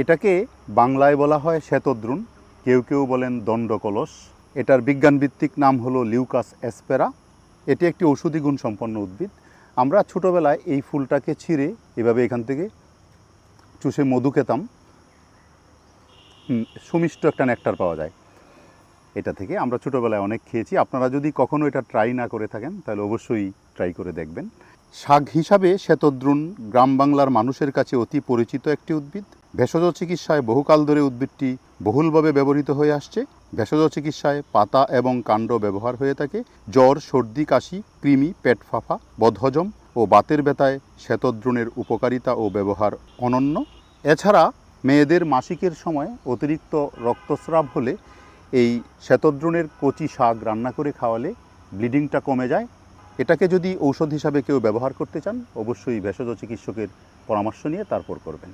এটাকে বাংলায় বলা হয় শ্বেতদ্রুণ। কেউ কেউ বলেন দণ্ডকলস। এটার বিজ্ঞানভিত্তিক নাম হলো লিউকাস এসপেরা। এটি একটি ঔষধি গুণ সম্পন্ন উদ্ভিদ। আমরা ছোটোবেলায় এই ফুলটাকে ছিঁড়ে এভাবে এখান থেকে চুষে মধু খেতাম। সুমিষ্ট একটা নেকটার পাওয়া যায়। এটা থেকে আমরা ছোটোবেলায় অনেক খেয়েছি। আপনারা যদি কখনো এটা ট্রাই না করে থাকেন, তাহলে অবশ্যই ট্রাই করে দেখবেন। শাক হিসাবে শ্বেতদ্রুণ গ্রাম বাংলার মানুষের কাছে অতি পরিচিত একটি উদ্ভিদ। ভেষজ চিকিৎসায় বহুকাল ধরে উদ্ভিদটি বহুলভাবে ব্যবহৃত হয়ে আসছে। ভেষজ চিকিৎসায় পাতা এবং কাণ্ড ব্যবহার হয়ে থাকে। জ্বর, সর্দি, কাশি, কৃমি, পেট ফাঁপা বদহজম ও বাতের ব্যথায় শ্বেতদ্রুণের উপকারিতা ও ব্যবহার অনন্য। এছাড়া মেয়েদের মাসিকের সময় অতিরিক্ত রক্তস্রাব হলে এই শ্বেতদ্রুণের কচি শাক রান্না করে খাওয়ালে ব্লিডিংটা কমে যায়। এটাকে যদি ঔষধ হিসাবে কেউ ব্যবহার করতে চান, অবশ্যই ভেষজ চিকিৎসকের পরামর্শ নিয়ে তারপর করবেন।